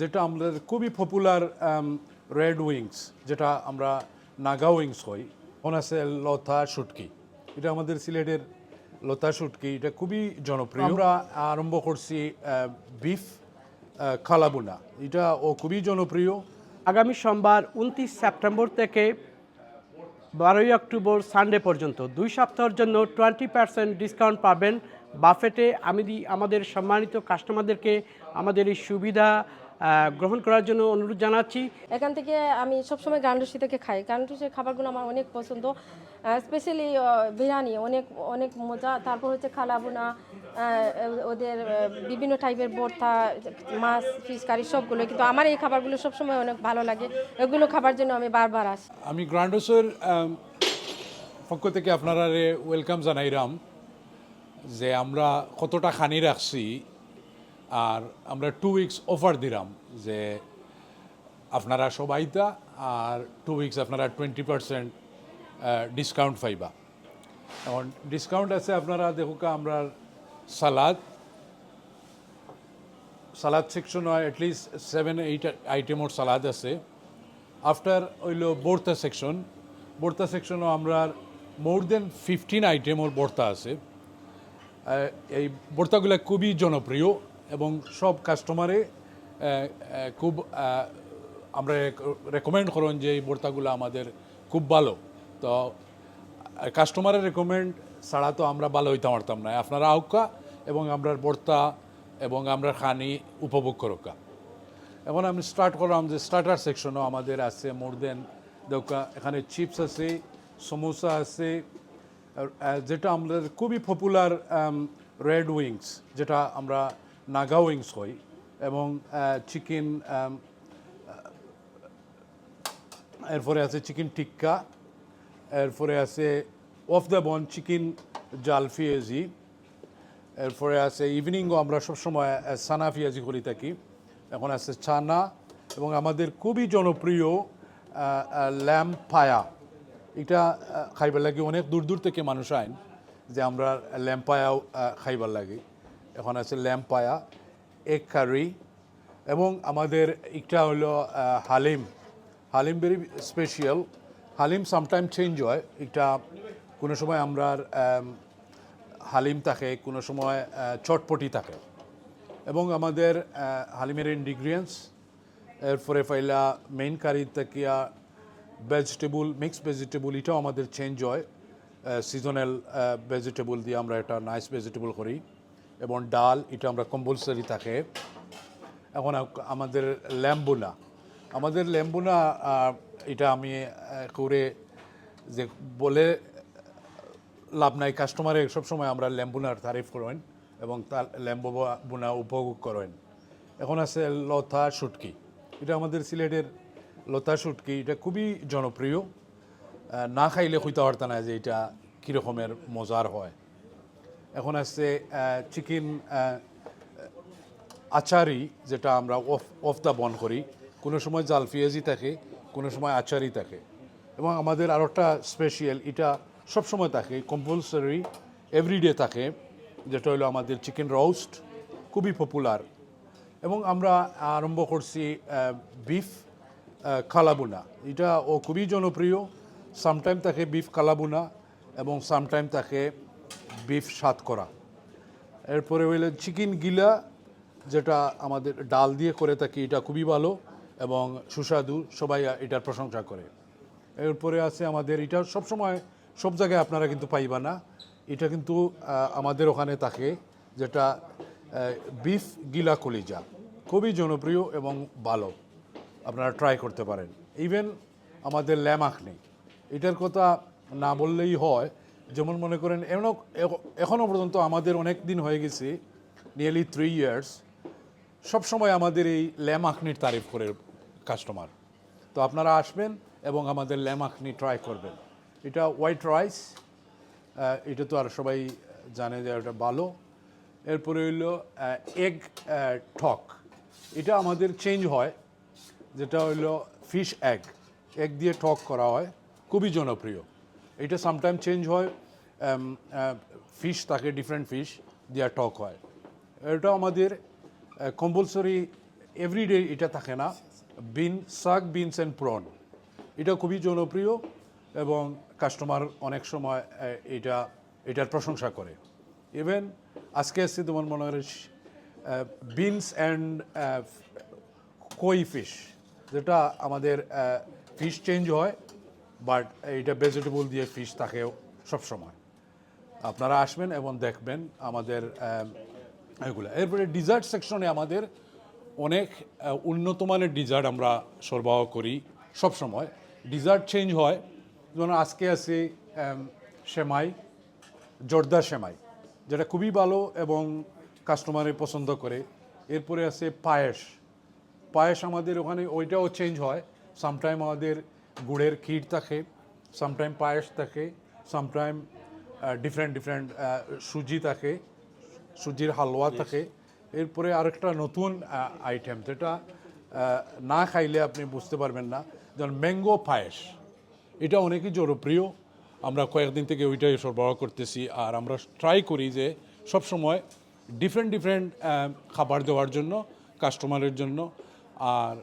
যেটা আমাদের খুবই পপুলার রেড উইংস যেটা আমরা নাগা উইংস হই ওখানে আছে লতা শুটকি এটা আমাদের সিলেটের লতা শুটকি এটা খুবই জনপ্রিয়। আমরা আরম্ভ করছি বিফ খালাবুনা এটা ও খুবই জনপ্রিয়। আগামী সোমবার উনত্রিশ সেপ্টেম্বর থেকে বারোই অক্টোবর সানডে পর্যন্ত দুই সপ্তাহের জন্য টোয়েন্টি পার্সেন্ট ডিসকাউন্ট পাবেন বাফেটে। আমি আমাদের সম্মানিত কাস্টমারদেরকে আমাদের এই সুবিধা গ্রহণ করার জন্য অনুরোধ জানাচ্ছি। এখান থেকে আমি সবসময় গ্রান্ডসি থেকে খাই। গ্রান্ডসির খাবারগুলো আমার অনেক পছন্দ। স্পেশালি বিরিয়ানি অনেক অনেক মজা। তারপর হচ্ছে খালাবুনা ওদের বিভিন্ন টাইপের ভর্তা মাছ ফিশ কারি সবগুলো কিন্তু আমার এই খাবারগুলো সবসময় অনেক ভালো লাগে। এগুলো খাবার জন্য আমি বারবার আসি। আমি গ্রান্ডোসের পক্ষ থেকে আপনারা ওয়েলকাম জানাইরাম যে আমরা কতটা খানি রাখছি। আর আমরা টু উইকস অফার দিলাম যে আপনারা সবাইটা আর টু উইকস আপনারা টোয়েন্টি পার্সেন্ট ডিসকাউন্ট পাইবা। এখন ডিসকাউন্ট আছে আপনারা দেখুক আমরা সালাদ সালাদ সেকশন হয় অ্যাটলিস্ট সেভেন এইট আইটেমর সালাদ আছে। আফটার হইল বোর্তা সেকশন বোর্তা সেকশনও আমরা মোর দেন ফিফটিন আইটেমর বোর্তা আছে। এই বোর্তাগুলো খুবই জনপ্রিয়। এবং সব কাস্টমারে খুব আমরা রেকমেন্ড করুন যে এই বোর্তাগুলো আমাদের খুব ভালো। তো কাস্টমারের রেকমেন্ড ছাড়া তো আমরা ভালো হইতে পারতাম না। আপনারা আউকা এবং আমরা বোর্তা এবং আমরা খানি উপভোগ করোকা। এখন আমি স্টার্ট করলাম যে স্টার্টার সেকশনও আমাদের আছে মোর দেন দেখা, এখানে চিপস আছে সমোসা আছে যেটা আমাদের খুবই পপুলার রেড উইংস যেটা আমরা নাগা উইংস হই এবং চিকেন এরপরে আছে চিকেন টিক্কা, এরপরে আছে অফ দ্য বন চিকেন জাল ফিয়েজি, এরপরে আছে ইভিনিংও আমরা সবসময় সানা পিঁয়াজি করে থাকি। এখন আছে ছানা এবং আমাদের খুবই জনপ্রিয় ল্যাম্প পায়া। এটা খাইবার লাগে অনেক দূর দূর থেকে মানুষ আইন যে আমরা ল্যাম্প পায়াও খাইবার লাগে। এখন আছে ল্যাম্প পায়া এগ কারি এবং আমাদের একটা হলো haleem haleem. Very special haleem sometime change হয়। এটা কোনো সময় আমরা হালিম থাকে, কোনো সময় চটপটি থাকে। এবং আমাদের হালিমের ইনগ্রিডিয়েন্টস এরপরে ফাইলা মেইন কারি তাকিয়া ভেজিটেবল মিক্সড ভেজিটেবল এটাও আমাদের চেঞ্জ হয়। সিজনাল ভেজিটেবল দিয়ে আমরা একটা নাইস ভেজিটেবল করি। এবং ডাল, এটা আমরা কম্পালসারি থাকে। এখন আমাদের ল্যাম্বুনা। আমাদের ল্যাম্বুনা এটা আমি করে যে বলে লাভ নাই কাস্টমারে সবসময় আমরা ল্যাম্বুনার তারিফ করেন এবং তার ল্যাম্বু বুনা উপভোগ করেন। এখন আছে লতা শুটকি। এটা আমাদের সিলেটের লতা শুটকি। এটা খুবই জনপ্রিয়। না খাইলে হইতে পারত না যে এটা কীরকমের মজার হয়। এখন আছে চিকেন আচারি, যেটা আমরা অফ অফ দ্য বন করি। কোনো সময় জাল পেঁয়াজি থাকে, কোনো সময় আচারি থাকে। এবং আমাদের আরও একটা স্পেশাল এটা সবসময় থাকে কম্পালসারি এভরিডে থাকে, যেটা হলো আমাদের চিকেন রোস্ট খুবই পপুলার এবং আমরা আরম্ভ করছি বিফ কালাবুনা। এটা ও খুবই জনপ্রিয়। সামটাইম থাকে বিফ কালাবুনা, এবং সামটাইম থাকে বিফ সাত করা। এরপরে হইলে চিকেন গিলা, যেটা আমাদের ডাল দিয়ে করে থাকি, এটা খুবই ভালো এবং সুস্বাদু, সবাই এটার প্রশংসা করে। এরপরে আছে আমাদের, এটা সবসময়, সব জায়গায় আপনারা কিন্তু পাইবা না। এটা কিন্তু আমাদের ওখানে থাকে, যেটা বিফ গিলা কলিজা। খুবই জনপ্রিয় এবং ভালো। আপনারা ট্রাই করতে পারেন। ইভেন আমাদের ল্যাম আখনি এটার কথা না বললেই হয় যেমন মনে করেন এমন এখনও পর্যন্ত আমাদের অনেক দিন হয়ে গেছে নিয়ারলি থ্রি ইয়ার্স সবসময় আমাদের এই ল্যাম আখনির তারিফ করে কাস্টমার তো আপনারা আসবেন এবং আমাদের ল্যাম আখনি ট্রাই করবেন। এটা হোয়াইট রাইস এটা তো আর সবাই জানে যে এটা ভালো। এরপরে হইল এগ ঠক। এটা আমাদের চেঞ্জ হয়, যেটা হইল ফিশ এগ এগ দিয়ে ঠক করা হয়, খুবই জনপ্রিয়। এটা সামটাইম চেঞ্জ হয় ফিশ থাকে ডিফারেন্ট ফিশ দিয়া টক হয়। এটা আমাদের কম্পালসরি এভরিডে এটা থাকে না। বিন শাক বিনস অ্যান্ড প্রন এটা খুবই জনপ্রিয় এবং কাস্টমার অনেক সময় আহ, এটা এটার প্রশংসা করে। ইভেন আজকে আসছে তোমার মনে হয় বিনস অ্যান্ড কই ফিশ যেটা আমাদের ফিশ চেঞ্জ হয় বাট এইটা ভেজিটেবল দিয়ে ফিশ থাকে সবসময় আপনারা আসবেন এবং দেখবেন আমাদের আম, এগুলো। এরপরে ডিজার্ট সেকশনে আমাদের অনেক উন্নত মানের ডিজার্ট আমরা সরবরাহ করি সব সময়। ডিজার্ট চেঞ্জ হয় যেমন আজকে আছে সেমাই জর্দা সেমাই যেটা খুবই ভালো এবং কাস্টমারে পছন্দ করে। এরপরে আছে পায়েস। পায়েস আমাদের ওখানে ওইটাও চেঞ্জ হয়। সামটাইম আমাদের গুড়ের ক্ষীর থাকে সামটাইম পায়েস থাকে সামটাইম ডিফারেন্ট ডিফারেন্ট সুজি থাকে সুজির হালুয়া থাকে এরপরে আরেকটা নতুন আইটেম যেটা না খাইলে আপনি বুঝতে পারবেন না যেমন ম্যাঙ্গো পায়েস। এটা অনেকই জনপ্রিয়। আমরা কয়েকদিন থেকে ওইটাই সরবরাহ করতেছি আর আমরা ট্রাই করি যে সব সময় ডিফারেন্ট ডিফারেন্ট খাবার দেওয়ার জন্য কাস্টমারের জন্য। আর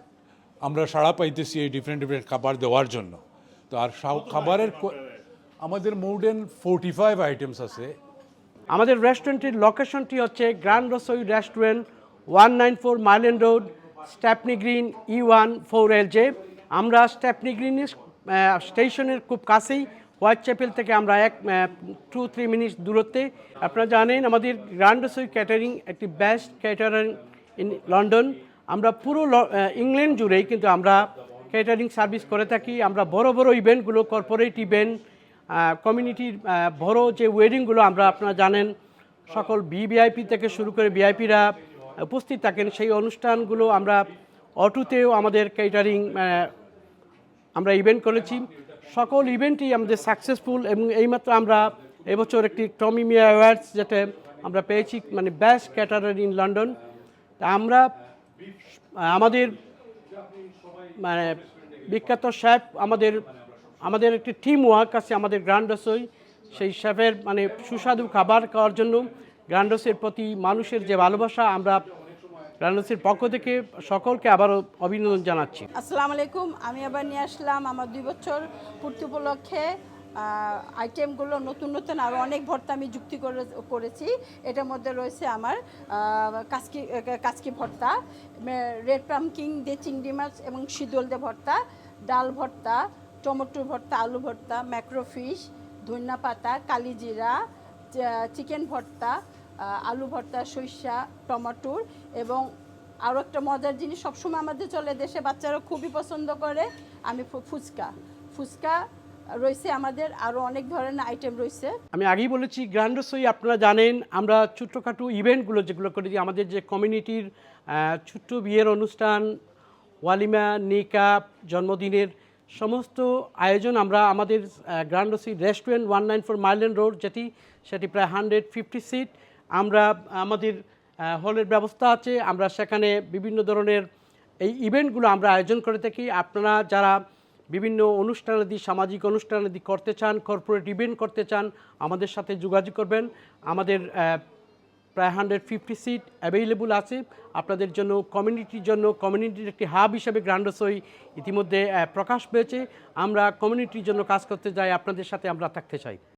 আমরা সাড়া পাইতেছি এই ডিফারেন্ট ডিফারেন্ট খাবার দেওয়ার জন্য। তো আর খাবারের আমাদের মোডেন ফোর্টি ফাইভ আইটেমস আছে। আমাদের রেস্টুরেন্টের লোকেশনটি হচ্ছে grand Rasoi restaurant one nine four mile end road Stepney green E one four L J আমরা স্ট্যাপনি গ্রিন স্টেশনের খুব কাছেই হোয়াইট চ্যাপেল থেকে আমরা এক টু থ্রি মিনিটস দূরত্বে। আপনারা জানেন আমাদের গ্র্যান্ড রসোই ক্যাটারিং একটি বেস্ট ক্যাটারিং ইন লন্ডন আমরা পুরো ইংল্যান্ড জুড়েই কিন্তু আমরা ক্যাটারিং সার্ভিস করে থাকি। আমরা বড় বড় ইভেন্টগুলো কর্পোরেট ইভেন্ট কমিউনিটির বড় যে ওয়েডিংগুলো আমরা আপনারা জানেন, সকল বিভিআইপি থেকে শুরু করে ভিআইপিরা উপস্থিত থাকেন, সেই অনুষ্ঠানগুলো আমরা অটোতেও আমাদের ক্যাটারিং আমরা ইভেন্ট করেছি। সকল ইভেন্টই আমাদের সাকসেসফুল এবং এইমাত্র আমরা এবছর একটি টমি মিয়া অ্যাওয়ার্ডস যেটা আমরা পেয়েছি মানে বেস্ট ক্যাটারার ইন লন্ডন তা আমরা আমাদের মানে বিখ্যাত শেফ আমাদের আমাদের একটি টিম ওয়ার্ক আছে আমাদের গ্র্যান্ড রসোই সেই শেফের মানে সুস্বাদু খাবার খাওয়ার জন্য গ্র্যান্ড রসের প্রতি মানুষের যে ভালোবাসা, আমরা গ্র্যান্ড রসের পক্ষ থেকে সকলকে আবারও অভিনন্দন জানাচ্ছি। আসসালামু আলাইকুম। আমি আবার নিয়ে আসলাম আমার দুই বছর পূর্তি উপলক্ষে আইটেমগুলো নতুন নতুন আরও অনেক ভর্তা আমি যুক্তি করে, করেছি। এটার মধ্যে রয়েছে আমার কাসকি কাসকি ভর্তা রেড পামকিং দিয়ে চিংড়ি মাছ এবং শীতল দিয়ে ভর্তা, ডাল ভর্তা, টমেটো ভর্তা, আলু ভর্তা ম্যাক্রোফিশ ধনিয়া পাতা কালিজিরা চিকেন ভর্তা আলু ভর্তা, সরিষা, টমাটোর এবং আরও একটা মজার জিনিস সবসময় আমাদের চলে দেশে বাচ্চারা খুবই পছন্দ করে, আমি ফুচকা। ফুচকা রয়েছে, আমাদের আরও অনেক ধরনের আইটেম রয়েছে। আমি আগেই বলেছি গ্র্যান্ড রসোই আপনারা জানেন, আমরা ছোট্টখাটো ইভেন্টগুলো যেগুলো করে দিই আমাদের যে কমিউনিটির ছোট্ট বিয়ের অনুষ্ঠান, ওয়ালিমা নিকা জন্মদিনের সমস্ত আয়োজন আমরা আমাদের grand Rasoi restaurant one nine four mile end road যেটি, সেটি প্রায় হান্ড্রেড ফিফটি সিট আমরা, আমাদের হলের ব্যবস্থা আছে, আমরা সেখানে বিভিন্ন ধরনের এই ইভেন্টগুলো আমরা আয়োজন করে থাকি। আপনারা যারা বিভিন্ন অনুষ্ঠানাদি, সামাজিক অনুষ্ঠানাদি করতে চান কর্পোরেট ইভেন্ট করতে চান, আমাদের সাথে যোগাযোগ করবেন। আমাদের প্রায় হান্ড্রেড ফিফটি সিট অ্যাভেলেবল আছে। আপনাদের জন্য কমিউনিটির জন্য কমিউনিটির একটি হাব হিসেবে গ্রান্ডসই ইতিমধ্যে প্রকাশ পেয়েছে। আমরা কমিউনিটির জন্য কাজ করতে যাই, আপনাদের সাথে আমরা থাকতে চাই।